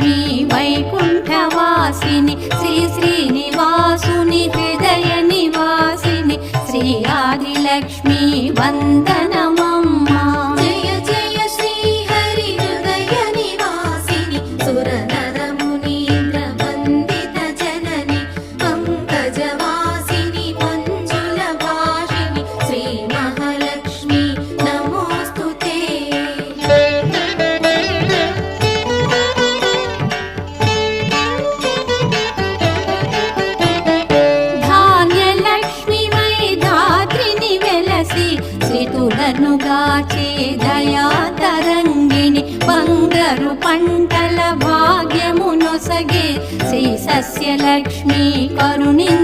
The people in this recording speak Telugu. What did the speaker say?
శ్రీ వైకుంఠవాసిని శ్రీ శ్రీనివాసుని హృదయ నివాసిని శ్రీ ఆదిలక్ష్మి వందన శ్రీతులను గాచే దయా తరంగిణి బంగారు పంటల భాగ్యమునొసగే శ్రీ సస్యలక్ష్మి కరుణించవమ్మా